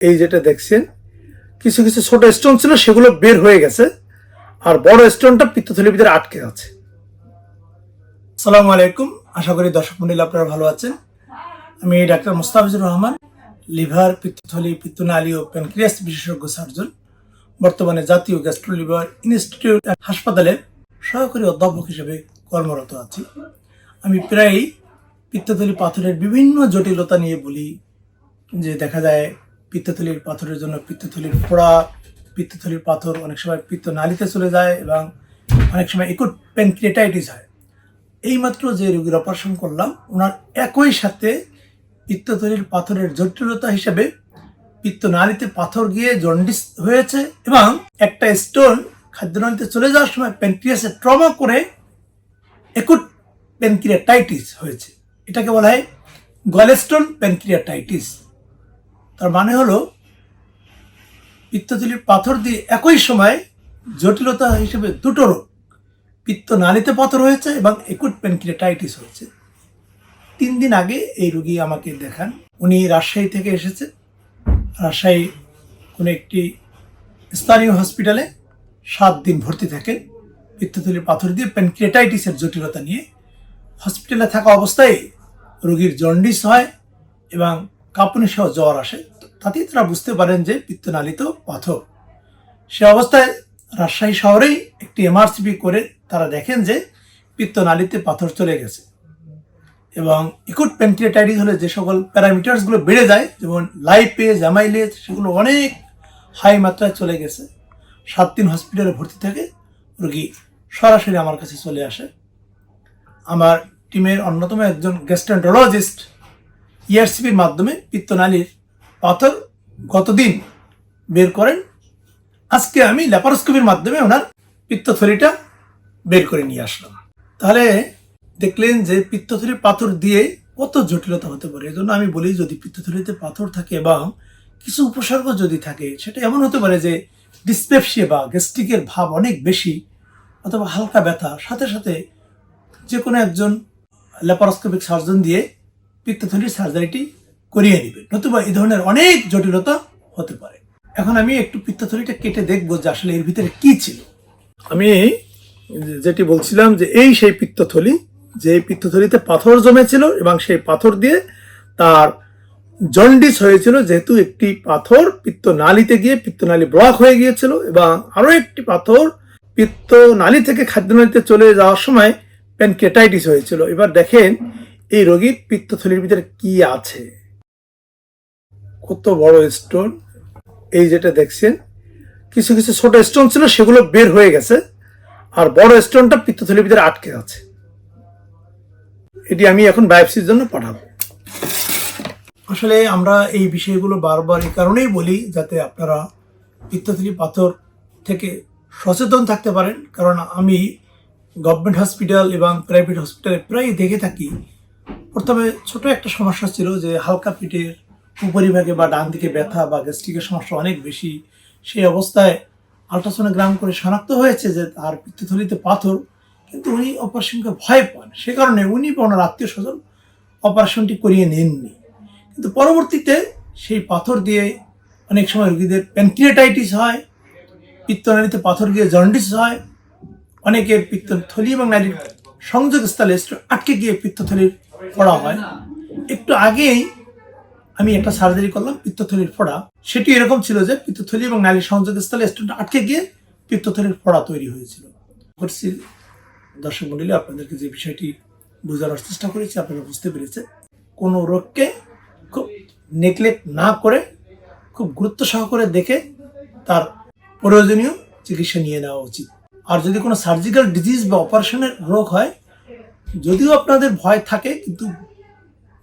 এই যেটা দেখছেন, কিছু কিছু ছোট স্টোন ছিল, সেগুলো বের হয়ে গেছে। আর বড় স্টোনটা পিত্তথলির ভিতরে আটকে আছে। সালামু আলাইকুম। আশা করি দর্শক মন্ডলী আপনারা ভালো আছেন। আমি ডাক্তার মুস্তাফিজুর রহমান, লিভার, পিত্তথলি, পিত্তনালী ও প্যানক্রিয়াস বিশেষজ্ঞ সার্জন, বর্তমানে জাতীয় গ্যাস্ট্রো লিভার ইনস্টিটিউট হাসপাতালের সহকারী অধ্যাপক হিসেবে কর্মরত আছি। আমি প্রায়ই পিত্তথলি পাথরের বিভিন্ন জটিলতা নিয়ে বলি, যে দেখা যায় পিত্তথলির পাথরের জন্য পিত্তথলির ফোড়া, পিত্তথলির পাথর অনেক সময় পিত্ত নালীতে চলে যায় এবং অনেক সময় একুট প্যানক্রিয়েটাইটিস হয়। এইমাত্র যে রোগীর অপারেশন করলাম, ওনার একই সাথে পিত্তথলির পাথরের জটিলতা হিসেবে পিত্তনালীতে পাথর গিয়ে জন্ডিস হয়েছে এবং একটা স্টোন খাদ্যনালীতে চলে যাওয়ার সময় প্যানক্রিয়াসে ট্রমা করে একুট প্যানক্রিয়াটাইটিস হয়েছে। এটাকে বলা হয় গলেস্টোন প্যানক্রিয়াটাইটিস। তার মানে হলো পিত্তথলির পাথর দিয়ে একই সময় জটিলতা হিসেবে দুটো রোগ পিত্তনালীতে পাথর হয়েছে এবং একুট প্যানক্রিয়াটাইটিস হয়েছে। তিন দিন আগে এই রুগী আমাকে দেখান। উনি রাজশাহী থেকে এসেছে। রাজশাহী কোনো একটি স্থানীয় হসপিটালে সাত দিন ভর্তি থাকেন। পিত্তথলির পাথর দিয়ে প্যানক্রিয়াটাইটিসের জটিলতা নিয়ে হসপিটালে থাকা অবস্থায় রোগীর জন্ডিস হয় এবং কাঁপুনি সহ জ্বর আসে তাতেই তারা বুঝতে পারেন যে পিত্তনালীতেও পাথর। সে অবস্থায় রাজশাহী শহরেই একটি এমআরসিপি করে তারা দেখেন যে পিত্তনালিতে পাথর চলে গেছে। এবং ইকুট প্যানক্রিয়াটাইটিস হলে যে সকল প্যারামিটার্সগুলো বেড়ে যায়, যেমন লাইপেজ অ্যামাইলেজ সেগুলো অনেক হাই মাত্রায় চলে গেছে। সাত দিন হসপিটালে ভর্তি থাকে রোগী সরাসরি আমার কাছে চলে আসে। আমার টিমের অন্যতম একজন গ্যাস্ট্রেন্টোলজিস্ট ইআরসিপির মাধ্যমে পিত্তনালীর পাথর গতদিন বের করেন। আজকে আমি ল্যাপারোস্কোপির মাধ্যমে ওনার পিত্তথলিটা বের করে নিয়ে আসলাম। তাহলে দেখলেন যে পিত্তথলির পাথর দিয়ে কত জটিলতা হতে পারে। এজন্য আমি বলি, যদি পিত্তথলিতে পাথর থাকে এবং কিছু উপসর্গ যদি থাকে, সেটা এমন হতে পারে যে ডিসপেপসিয়া বা গ্যাস্ট্রিকের ভাব অনেক বেশি অথবা হালকা ব্যথা, সাথে সাথে যে কোনো একজন ল্যাপারোস্কোপিক সার্জন দিয়ে পিত্তথলির সার্জারিটি করিয়ে নেবে নতুবা এই ধরনের অনেক জটিলতা হতে পারে। এখন আমি একটু পিত্তথলিটা কেটে দেখব যে আসলে এর ভিতরে কি ছিল। আমি যেটি বলছিলাম যে এই সেই পিত্তথলি, যে পিত্তথলিতে পাথর জমেছিল এবং সেই পাথর দিয়ে তার জন্ডিস হয়েছিল, যেহেতু একটি পাথর পিত্ত নালীতে গিয়ে পিত্তনালী ব্লক হয়ে গিয়েছিল এবং আরও একটি পাথর পিত্ত নালী থেকে খাদ্যনালীতে চলে যাওয়ার সময় প্যানকেটাইটিস হয়েছিল। এবার দেখেন এই রোগীর পিত্তথলির ভিতরে কি আছে? কত বড় স্টোন এই যেটা দেখছেন, কিছু কিছু ছোট স্টোন ছিল, সেগুলো বের হয়ে গেছে, আর বড় স্টোনটা পিত্তথলির ভিতরে আটকে আছে। এটি আমি এখন বায়োপসির জন্য পাঠাবো। আসলে আমরা এই বিষয়গুলো বারবার এই কারণেই বলি, যাতে আপনারা পিত্তথলি পাথর থেকে সচেতন থাকতে পারেন। কারণ আমি গভর্নমেন্ট হসপিটাল এবং প্রাইভেট হসপিটালে প্রায় দেখে থাকি প্রথমে ছোট একটা সমস্যা ছিল যে হালকা পিঠের উপরিভাগে বা ডান দিকে ব্যথা বা গ্যাস্ট্রিকের সমস্যা অনেক বেশি। সেই অবস্থায় আলট্রাসোনোগ্রাম করে শনাক্ত হয়েছে যে তার পিত্তথলিতে পাথর, কিন্তু উনি অপারেশনকে ভয় পান। সে কারণে উনি বা ওনার আত্মীয় স্বজন অপারেশনটি করিয়ে নেননি। কিন্তু পরবর্তীতে সেই পাথর দিয়ে অনেক সময় রোগীদের প্যানক্রিয়াটাইটিস হয়, পিত্তনালীতে পাথর গিয়ে জন্ডিস হয়, অনেকের পিত্তথলি এবং নারীর সংযোগস্থলে আটকে গিয়ে পিত্তথলির ফোড়া হয়। একটু আগেই আমি একটা সার্জারি করলাম, পিত্তথলির ফোড়া। সেটি এরকম ছিল যে পিত্তথলি এবং নালীর সংযোগস্থলে স্টোনটা আটকে গিয়ে পিত্তথলির ফোড়া তৈরি হয়েছিল। করছি দর্শক মন্ডলী, আপনাদেরকে যে বিষয়টি বোঝানোর চেষ্টা করেছি, আপনারা বুঝতে পেরেছে কোনো রোগকে খুব নেগলেক্ট না করে, খুব গুরুত্ব সহকারে দেখে তার প্রয়োজনীয় চিকিৎসা নিয়ে নেওয়া উচিত। আর যদি কোনো সার্জিক্যাল ডিজিজ বা অপারেশনের রোগ হয় যদিও আপনাদের ভয় থাকে, কিন্তু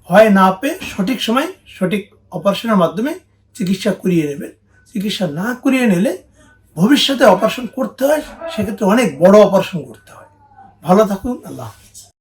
ভয় না পেয়ে সঠিক সময় সঠিক অপারেশনের মাধ্যমে চিকিৎসা করিয়ে নেবেন চিকিৎসা না করিয়ে নিলে ভবিষ্যতে অপারেশন করতে হয়, সেক্ষেত্রে অনেক বড় অপারেশন করতে হয় ভালো থাকুন, আল্লাহ।